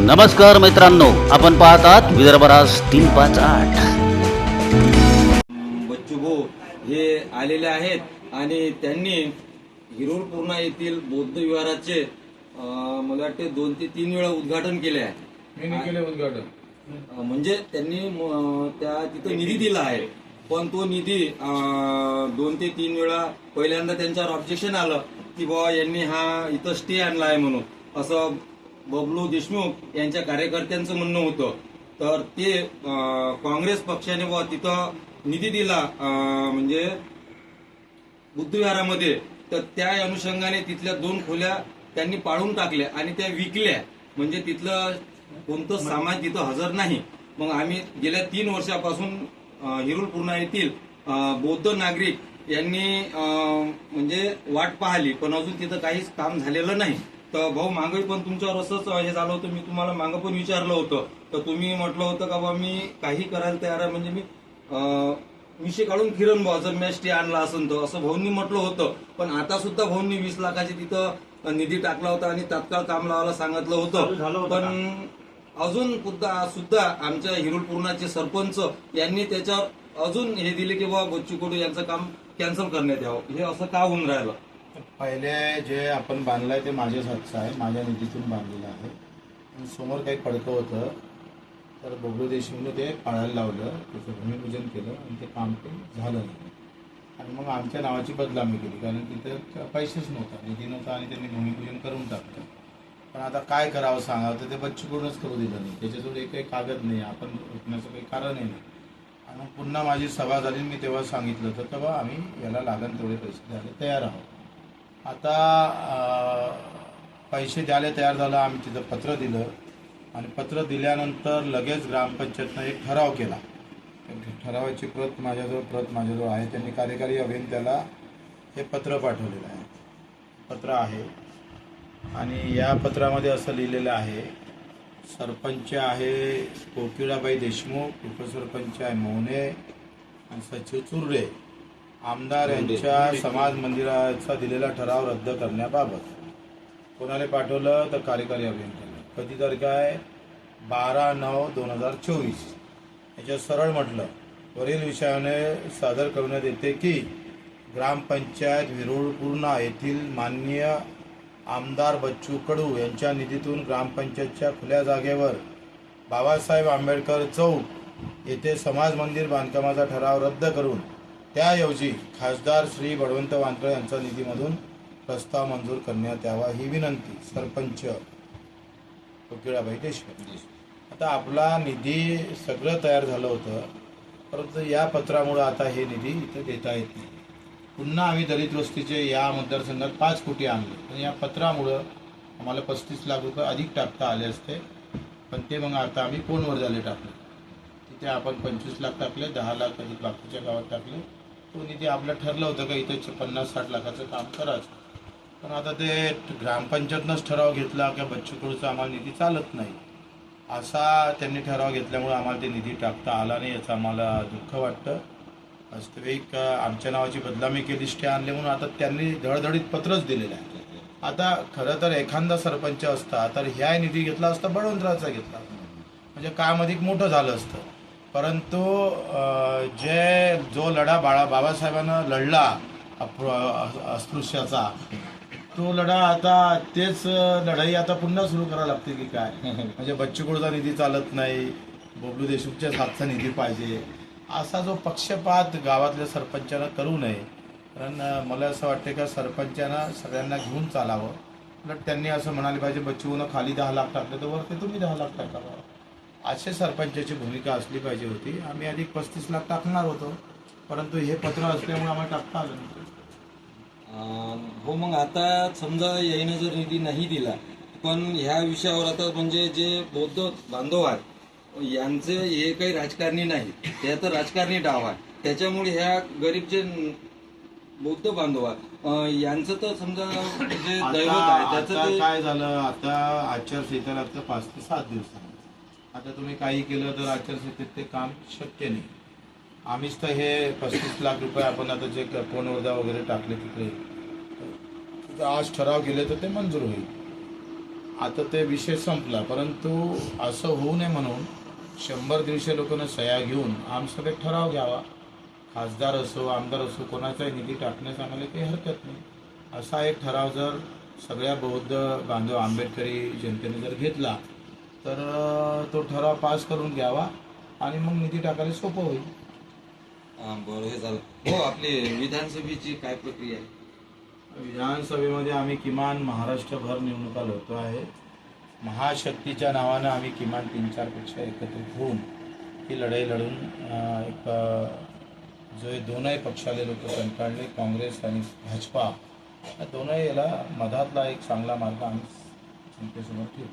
नमस्कार मित्रांनो आपण पाहतात विदर्भराज तीन पाच आठ. बच्चू भाऊ हे आलेले आहेत आणि त्यांनी हिरोर पूर्णा येथील बौद्ध विहाराचे मला वाटते दोन ते तीन वेळा उद्घाटन केले आहे. मी केले उद्घाटन. म्हणजे त्यांनी त्या तिथं निधी दिला आहे. पण तो निधी दोन ते तीन वेळा पहिल्यांदा त्यांच्यावर ऑब्जेक्शन आलं की बाबा यांनी हा इथं स्टे आणला आहे म्हणून. असं बबलू देशमुख यांच्या कार्यकर्त्यांचं म्हणणं होतं. तर ते काँग्रेस पक्षाने व तिथं निधी दिला म्हणजे बुद्धविहारामध्ये. तर त्या अनुषंगाने तिथल्या दोन खोल्या त्यांनी पाळून टाकल्या आणि त्या विकल्या. म्हणजे तिथलं कोणतं सामान तिथं हजर नाही. मग आम्ही गेल्या तीन वर्षापासून अं, हिरुल पूर्णा येथील बौद्ध नागरिक यांनी म्हणजे वाट पाहिली. पण अजून तिथं काहीच काम झालेलं नाही. तर भाऊ मागे पण तुमच्यावर असंच हे झालं होतं मी तुम्हाला मागं पण विचारलं होतं. तर तुम्ही म्हटलं होतं का बा मी काही करायला तयार आहे म्हणजे मी विषय काढून फिरन भाऊ जर मॅच ते आणला असेल तर. असं भाऊंनी म्हटलं होतं. पण आता सुद्धा भाऊंनी वीस लाखाची तिथं निधी टाकला होता आणि तात्काळ काम लावायला सांगितलं होतं. पण अजून सुद्धा आमच्या हिरुल पूर्णाचे सरपंच यांनी त्याच्यावर अजून हे दिले की बाबा बच्चू कडू यांचं काम कॅन्सल करण्यात यावं. हे असं का होऊन राहिलं? पहिले जे आपण बांधलं आहे ते माझ्याच हातचं आहे. माझ्या निधीतून बांधलेलं आहे. आणि समोर काही पडकं होतं. तर बबलू देशमुखने ते पाळायला लावलं. त्याचं भूमिपूजन केलं आणि ते काम ते झालं नाही. आणि मग आमच्या नावाची बदनामी केली. कारण तिथं पैसेच नव्हता. निधी नव्हता आणि त्यांनी भूमिपूजन करून टाकलं. पण आता काय करावं सांगावं तर ते बच्चूकडूनच करू दिलं नाही. त्याच्याजवळ काही कागद नाही. आपण उठण्याचं काही कारणही नाही. आणि मग पुन्हा माझी सभा झाली मी तेव्हा सांगितलं होतं तेव्हा आम्ही याला लागण तेवढे पैसे द्यायला तयार आहोत. आता पैसे द्यायला तयार झालं आम्ही तिथं पत्र दिलं. आणि पत्र दिल्यानंतर लगेच ग्रामपंचायतनं एक ठराव केला. ठरावाची प्रत माझ्याजवळ प्रत माझ्याजवळ आहे. त्यांनी कार्यकारी अभियंत्याला हे पत्र पाठवलेलं आहे. पत्र आहे. आणि या पत्रामध्ये असं लिहिलेलं आहे सरपंच आहे कोकिळाबाई देशमुख उपसरपंच आहे मोहने आणि सचिव चुर्रे. आमदार यांच्या समाज मंदिराचा दिलेला ठराव रद्द करण्याबाबत. कोणाला पाठवलं तर कार्यकारी अभियंत्याला कधी तारीख आहे बारा नऊ दोन हजार चोवीस. याच्यात सरळ म्हटलं वरील विषयाने सादर करण्यात येते की ग्रामपंचायत विरुळपूर्णा येथील माननीय आमदार बच्चू कडू यांच्या निधीतून ग्रामपंचायतच्या खुल्या जागेवर बाबासाहेब आंबेडकर चौक येथे समाज मंदिर बांधकामाचा ठराव रद्द करून त्याऐवजी खासदार श्री बळवंत वानकळे यांचा निधीमधून प्रस्ताव मंजूर करण्यात यावा ही विनंती. सरपंच कोकिळाबाई देशमुख. आता आपला निधी सगळं तयार झालं होतं परंतु या पत्रामुळं आता हे निधी इथं देता येत नाही. पुन्हा आम्ही दलित वस्तीचे या मतदारसंघात पाच कोटी आणले. पण या पत्रामुळं आम्हाला पस्तीस लाख रुपये अधिक टाकता आले असते. पण ते मग आता आम्ही फोनवर झाले टाकले. तिथे आपण पंचवीस लाख टाकले दहा लाख अधिक बाकीच्या गावात टाकले. तो निधी आपलं ठरलं होतं का इथं पन्नास साठ लाखाचं काम करायचं? पण आता ते ग्रामपंचायतनंच ठराव घेतला की बच्चू कडूचा आम्हाला निधी चालत नाही. असा त्यांनी ठराव घेतल्यामुळे आम्हाला ते निधी टाकता आला नाही याचं आम्हाला दुःख वाटतं. वास्तविक आमच्या नावाची बदनामी केली स्टे आणले म्हणून आता त्यांनी धडधडीत पत्रच दिलेलं आहे. आता खरं तर एखादा सरपंच असता तर ह्या निधी घेतला असता बळवंतराचा घेतला म्हणजे काम अधिक मोठं झालं असतं. परंतु जे जो लढा बाळा बाबासाहेबांना लढला अस्पृश्याचा तो लढा आता तेच लढाई आता पुन्हा सुरू करावं लागते की काय? म्हणजे बच्चू कडूचा निधी चालत नाही बबलू देशमुखच्याच हातचा निधी पाहिजे. असा जो पक्षपात गावातल्या सरपंचानं करू नये कारण मला असं वाटतं का सरपंचानं सगळ्यांना घेऊन चालावं. उलट त्यांनी असं म्हणाले पाहिजे बच्चूनं खाली दहा लाख टाकले तर वरती तुम्ही दहा लाख टाकावं असे सरपंचाची भूमिका असली पाहिजे होती. आम्ही आधी पस्तीस लाख टाकणार होतो परंतु हे पत्र असल्यामुळे आम्हाला टाकता आलं नाही हो मग आता समजा याने जर निधी नाही दिला पण ह्या विषयावर आता म्हणजे जे बौद्ध बांधव आहेत यांचे हे काही राजकारणी नाही ते तर राजकारणी डाव आहे. त्याच्यामुळे ह्या गरीब जे बौद्ध बांधव यांचं तर समजा जे दैवत आहे त्याचं काय झालं? आता आचारसंहिता लागतं पाच ते सात दिवसांनी आता तुम्ही काही केलं तर आचारसंहितेत ते काम शक्य नाही. आम्हीच तर हे पस्तीस लाख रुपये आपण आता जे फोनवर्धा वगैरे टाकले तिकडे आज ठराव गेले तर ते मंजूर होईल. आता ते विषय संपला परंतु असं होऊ नये म्हणून शंभर दीडशे लोकांना सह्या घेऊन आमच्याकडे ठराव घ्यावा. खासदार असो आमदार असो कोणाचाही निधी टाकण्यास आम्हाला काही हरकत नाही. असा एक ठराव जर सगळ्या बौद्ध बांधव आंबेडकरी जनतेने जर घेतला तर तो ठराव पास करून घ्यावा आणि मग निधी टाकायला सोपं होईल. हा, बरं हे झालं. हो आपली विधानसभेची काय प्रक्रिया आहे? विधानसभेमध्ये आम्ही किमान महाराष्ट्रभर निवडणुका लढतो आहे. महाशक्तीच्या नावानं आम्ही किमान तीन चार पक्ष एकत्रित होऊन ही लढाई लढून अं, एक अं, जो हे दोनही पक्षाले लोक कंटाळले काँग्रेस आणि भाजपा या दोनही याला मधातला एक चांगला मार्ग आम्ही जनतेसमोर ठेवू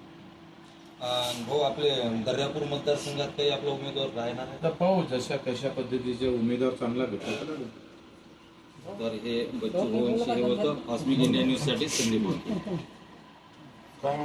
भाऊ आपले दर्यापूर मतदारसंघात काही आपला उमेदवार राहणार आता पाहू जशा कशा पद्धतीचे उमेदवार चांगला भेटला तर. आहे हे बच्चू हे होतं. कॉस्मिक इंडिया न्यूजसाठी संदीप